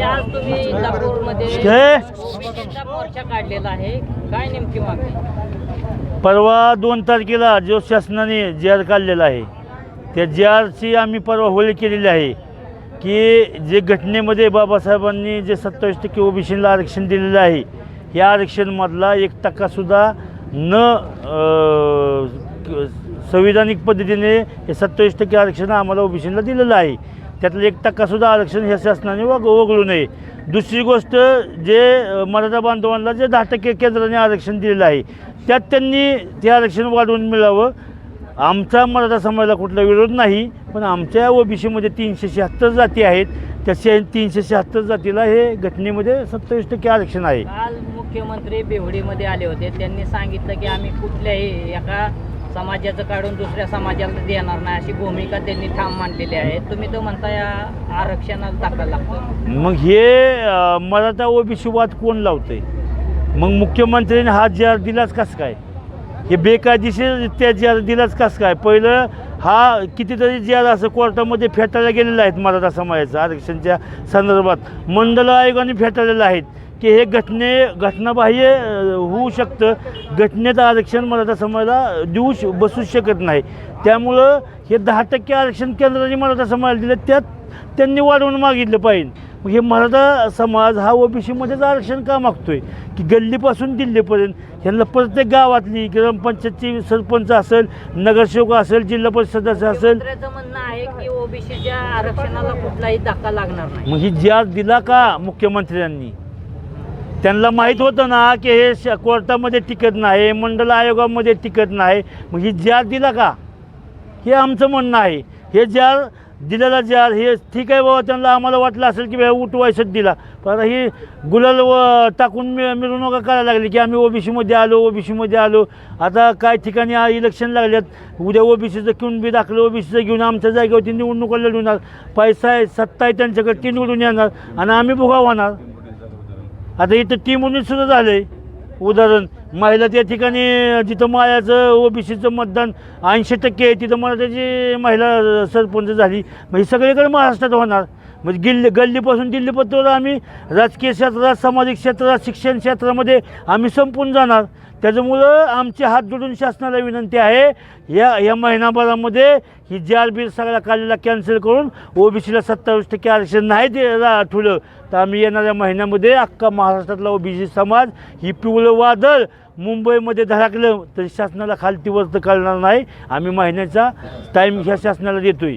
की आज तुम्ही इंदापूरमध्ये काय? ओबीसीचा मोर्चा काढलेला आहे. काय नेमकी मागणी? परवा दोन तारखेला जो शासनाने जी आर काढलेला आहे त्या जी आरची आम्ही परवा होळी केलेली आहे की जे घटनेमध्ये बाबासाहेबांनी जे सत्तावीस टक्के ओबीसीला आरक्षण दिलेलं आहे या आरक्षणमधला एक टक्कासुद्धा न संविधानिक पद्धतीने हे सत्तावीस टक्के आरक्षण आम्हाला ओबीसीला दिलेलं आहे. त्यातलं एक टक्कासुद्धा आरक्षण ह्या शासनाने वग वगळू नये. दुसरी गोष्ट जे मराठा बांधवांना जे दहा टक्के केंद्राने आरक्षण दिलेलं आहे त्यात त्यांनी ते आरक्षण वाढवून मिळावं. आमचा मराठा समाजाला कुठला विरोध नाही पण आमच्या ओबीसीमध्ये तीनशे शहात्तर जाती आहेत. त्या शे तीनशे शहात्तर जातीला हे घटनेमध्ये सत्तावीस टक्के आरक्षण आहे. काल मुख्यमंत्री बेवडीमध्ये आले होते. त्यांनी सांगितलं की आम्ही कुठल्याही एका समाजाचं काढून दुसऱ्या समाजाला देणार नाही अशी भूमिका त्यांनी ठाम मांडलेली आहे. तुम्ही तर म्हणता या आरक्षणाला धक्का लागतो. मग हे मराठा ओबीसी वाद कोण लावते मग मुख्यमंत्र्यांनी हा जी आर दिलाच कसं काय? हे बेकायदेशीर त्या जी आर दिलाच कसं काय? पहिलं हा कितीतरी जी आर असं कोर्टामध्ये फेटाळल्या गेलेला आहेत मराठा समाजाचा आरक्षणच्या संदर्भात. मंडल आयोगाने फेटाळलेलं आहेत. की हे घटने घटनाबाह्य होऊ शकतं. घटनेत आरक्षण मराठा समाजाला देऊ श बसूच शकत नाही. त्यामुळं हे दहा टक्के आरक्षण केंद्राने मराठा समाजाला दिलं त्यात त्यांनी वाढवून मागितलं पाहिजे. मग हे मराठा समाज हा ओबीसीमध्येच आरक्षण का मागतोय? की गल्लीपासून दिल्लीपर्यंत ह्यांना प्रत्येक गावातली ग्रामपंचायतची सरपंच असेल नगरसेवक असेल जिल्हा परिषद सदस्य असेल. म्हणणं आहे की ओबीसीच्या आरक्षणाला कुठलाही धक्का लागणार नाही. मग ही जार दिला का मुख्यमंत्र्यांनी? त्यांना माहीत होतं ना की हे श- कोर्टामध्ये टिकत नाही मंडल आयोगामध्ये टिकत नाही. मग ही जार दिला का? हे आमचं म्हणणं आहे. हे जार दिलेला जार हे ठीक आहे बाबा त्यांना आम्हाला वाटलं असेल की बाबा उठवायचं दिला. पण ही गुलाल व टाकून मि मिरवणुका करायला लागली की आम्ही ओबीसीमध्ये आलो ओबीसीमध्ये आलो. आता काय ठिकाणी इलेक्शन लागल्यात. उद्या ओबीसीचं घेऊन बी दाखलं ओबीसीचं घेऊन आमच्या जागेवरती निवडणुका लढवणार. पैसा आहे सत्ता आहे त्यांच्याकडे ती निवडून येणार. आणि आम्ही भुगाव होणार. आता इथं टी म्हणून सुद्धा झालं आहे उदाहरण महिला त्या ठिकाणी जिथं मायाचं ओबीसीचं मतदान ऐंशी टक्के आहे तिथं मला त्याची महिला सरपंच झाली. मग हे सगळीकडे महाराष्ट्रात होणार. म्हणजे गिल्ली गल्लीपासून दिल्लीपर्यंत आम्ही राजकीय क्षेत्रात सामाजिक क्षेत्रात शिक्षण क्षेत्रामध्ये आम्ही संपून जाणार. त्याच्यामुळं आमचे हात जोडून शासनाला विनंती आहे या या महिनाभरामध्ये ही जे आर बी सगळ्या काढलेला कॅन्सल करून ओबीसीला सत्तावीस टक्के आरक्षण नाही दे रा- तर आम्ही येणाऱ्या महिन्यामध्ये अख्खा महाराष्ट्रातला ओबीसी समाज ही पिवळं वादळ मुंबईमध्ये धडकलं तरी शासनाला खालती वर्त कळणार नाही. आम्ही महिन्याचा टाईम ह्या शासनाला देतोय.